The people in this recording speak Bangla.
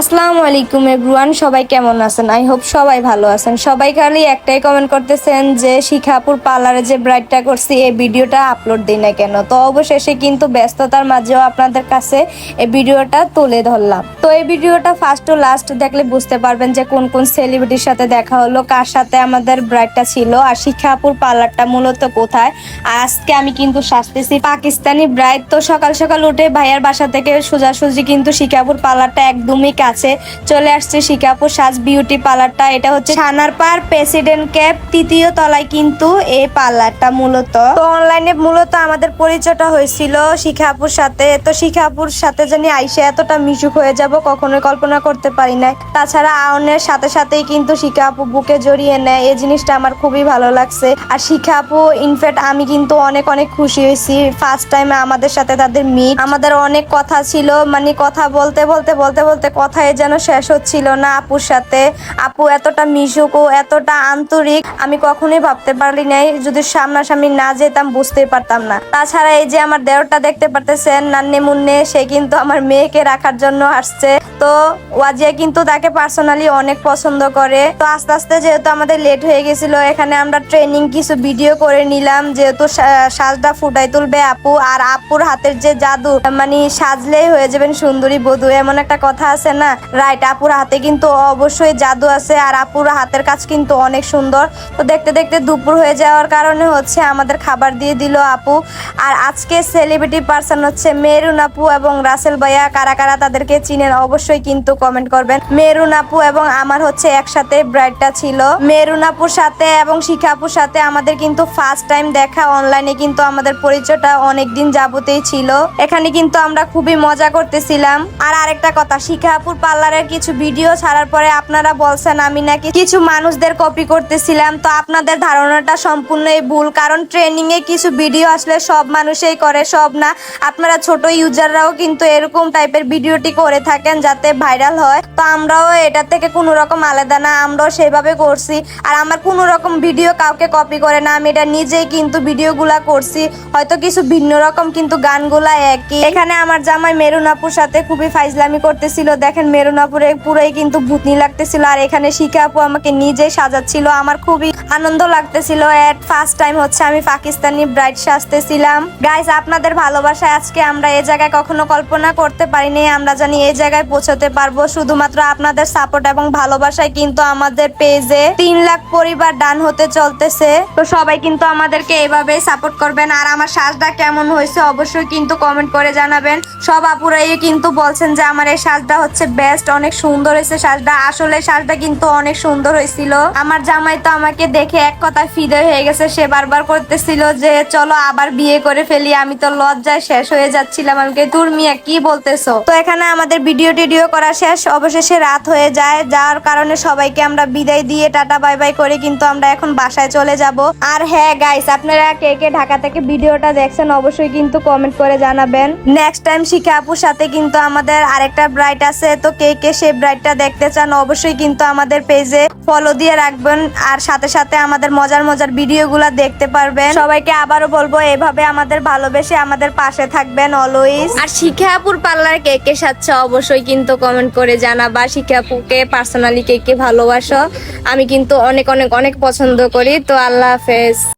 আসসালামু আলাইকুম এভরিওয়ান, সবাই কেমন আছেন? আই হোপ সবাই ভালো আছেন। সবাই খালি একটাই কমেন্ট করতেছেন যে শিখাপুর পার্লারে যে ব্রাইডটা করছি, এই ভিডিওটা আপলোড দিই না কেন? তো অবশেষে কিন্তু ব্যস্ততার মাঝেও আপনাদের কাছে এই ভিডিওটা তুলে ধরলাম। তো এই ভিডিওটা ফার্স্ট টু লাস্ট দেখলে বুঝতে পারবেন যে কোন কোন সেলিব্রিটির সাথে দেখা হলো, কার সাথে আমাদের ব্রাইডটা ছিল আর শিখাপুর পার্লারটা মূলত কোথায়। আজকে আমি কিন্তু সাজতেছি পাকিস্তানি ব্রাইড তো সকাল সকাল উঠে ভাইয়ার বাসা থেকে সোজাসুজি কিন্তু শিকাপুর পার্লারটা একদমই কাছে চলে আসছে শিকাপুর সাজ বিউটি পার্লারটা এটা হচ্ছে ছানার পার প্রেসিডেন্ট ক্যাব তৃতীয় তলায় কিন্তু এই পার্লারটা মূলত। তো অনলাইনে মূলত আমাদের পরিচয়টা হয়েছিল শিখাপুর সাথে। তো শিখাপুর সাথে জানি আইসে এতটা মিশুক হয়ে যাব, কখনোই কল্পনা করতে পারি না তাছাড়া আউনের সাথে সাথেই কিন্তু শিখাপু বুকে জড়িয়ে নেয়। এই জিনিসটা আমার খুবই ভালো লাগছে। আর শিখাপু ইনফ্যাক্ট আমি কিন্তু অনেক অনেক খুশি হয়েছি। ফার্স্ট টাইমে আমাদের সাথে তাদের মিট আমাদের অনেক কথা ছিল। মানে কথা বলতে বলতে বলতে বলতে কথায় যেন শেষ হচ্ছিল না আপুর সাথে। আপু এতটা মিশুক ও এতটা আন্তরিক, আমি কখনোই ভাবতে পারি নাই, যদি সামনাসামনি না যেতাম বুঝতেই পারতাম না। তাছাড়া এই যে আমার দেওরটা দেখতে পারতেছেন, নান্নে মুন্নে, সে কিন্তু আমার মেয়েকে রাখার জন্য আসছে তো ওয়াজিয়া কিন্তু তাকে পার্সোনালি অনেক পছন্দ করে। তো আস্তে আস্তে যেহেতু আমাদের লেট হয়ে গেছিল, এখানে আমরা ট্রেনিং কিছু ভিডিও করে নিলাম, যেহেতু সাজটা ফুটাই তুলবে আপু, আর আপুর হাতের যে জাদু মানে সাজলেই হয়ে যাবেন সুন্দরী বধূ, এমন একটা কথা আছে না? রাইট আপুর হাতে কিন্তু অবশ্যই জাদু আছে আর আপুর হাতের কাজ কিন্তু অনেক সুন্দর। তো দেখতে দেখতে দুপুর হয়ে যাওয়ার কারণে হচ্ছে আমাদের খাবার দিয়ে দিল আপু। আর আজকে সেলিব্রিটি পার্সন হচ্ছে মেরুন আপু এবং রাসেল ভাইয়া। কারা কারা তাদেরকে চিনেন অবশ্যই কিন্তু কমেন্ট করবেন। মেরুন আপু এবং আমার হচ্ছে একসাথে ব্রাইডটা ছিল। মেরুন আপুর সাথে এবং শিখা আপুর সাথে আমাদের কিন্তু ফার্স্ট টাইম দেখা। অনলাইনে কিন্তু আমাদের পরিচয়টা অনেক দিন যাবতেই ছিল। এখানে কিন্তু আমরা খুবই মজা করতেছিলাম। আর আরেকটা কথা, শিখা পার্লারের কিছু ভিডিও ছাড়ার পরে আপনারা বলছেন, আমি নাকি কিছু মানুষদের কপি করতেছিলাম। তো আপনাদের ধারণাটা সম্পূর্ণই ভুল, কারণ ট্রেনিং এ কিছু ভিডিও আসলে সব মানুষই করে, সব না। আপনারা ছোট ইউজাররাও কিন্তু এরকম টাইপের ভিডিওটি করে থাকেন যাতে ভাইরাল হয়। তো আমরাও এটা থেকে কোনো রকম আলাদা না, আমরাও সেভাবে করছি। আর আমার কোনো রকম ভিডিও কাউকে কপি করে না, আমি এটা নিজেই কিন্তু ভিডিওগুলা করছি। হয়তো কিছু ভিন্ন রকম কিন্তু গানগুলা একই। এখানে আমার জামাই মেরুন আপুর সাথে খুবই ফাইজলামি করতেছিল, দেখেন মেরুন আপুরে পুরোই কিন্তু ভূতনি লাগতেছিল, আর এখানে শিখা আপু আমাকে নিজেই সাজাচ্ছিল। আমার খুবই আনন্দ লাগতেছিল। এট ফার্স্ট টাইম হচ্ছে আমি পাকিস্তানি ব্রাইড সাজতেছিলাম। গাইজ আপনাদের ভালোবাসায় আজকে আমরা এই জায়গায় কখনো কল্পনা করতে পারিনি। আমরা জানি এই জায়গায় পৌঁছতে পারব। শুধুমাত্র আপনাদের সাপোর্ট এবং ভালোবাসায় কিন্তু আমাদের পেজে তিন লাখ পরিবার ডান হতে চলতেছে। তো সবাই কিন্তু আমাদেরকে এভাবেই সাপোর্ট করবেন। আর আমার সাজটা কেমন হয়েছে অবশ্যই কিন্তু কমেন্ট করে জানাবেন। সব আপুরাই কিন্তু বলছেন যে আমার এই সাজটা হচ্ছে বেস্ট অনেক সুন্দর হয়েছে সাজটা আসলে সাজটা কিন্তু অনেক সুন্দর হয়েছিল। আমার জামাই তো আমাকে দেখে এক কথায় ফিদে হয়ে গেছে। সে বারবার করতেছিল যে, চলো আবার বিয়ে করে ফেলি, আমি তো লজ্জায় শেষ হয়ে যাচ্ছিলাম। আমাকে তোর মিয়া, কি বলতেছো? তো এখানে আমাদের ভিডিও টিডিও করা শেষ। অবশেষে রাত হয়ে যায়। যার কারণে সবাইকে আমরা বিদায় দিয়ে টাটা, বাই বাই করে কিন্তু আমরা এখন বাসায় চলে যাব। আর হ্যাঁ গাইস আপনারা কে কে ঢাকা থেকে ভিডিওটা দেখছেন, অবশ্যই কিন্তু কমেন্ট করে জানাবেন। নেক্সট টাইম শিখা আপুর সাথে কিন্তু আমাদের আরেকটা ব্রাইট আছে তো কে কে সেই ব্রাইটটা দেখতে চান অবশ্যই কিন্তু আমাদের পেজে ফলো দিয়ে রাখবেন। আর সাথে সাথে আমাদের মজার মজার ভিডিওগুলো দেখতে পারবেন। সবাইকে আবারও বলব, এভাবে আমাদের ভালোবেসে আমাদের পাশে থাকবেন অলওয়েজ আর শিখাপুর পার্লার কে কে সাচ্ছে অবশ্যই কিন্তু কমেন্ট করে জানাবা। শিখাপুকে পার্সোনালি কে কে ভালোবাসো, আমি কিন্তু অনেক অনেক অনেক পছন্দ করি। তো আল্লাহ হাফেজ।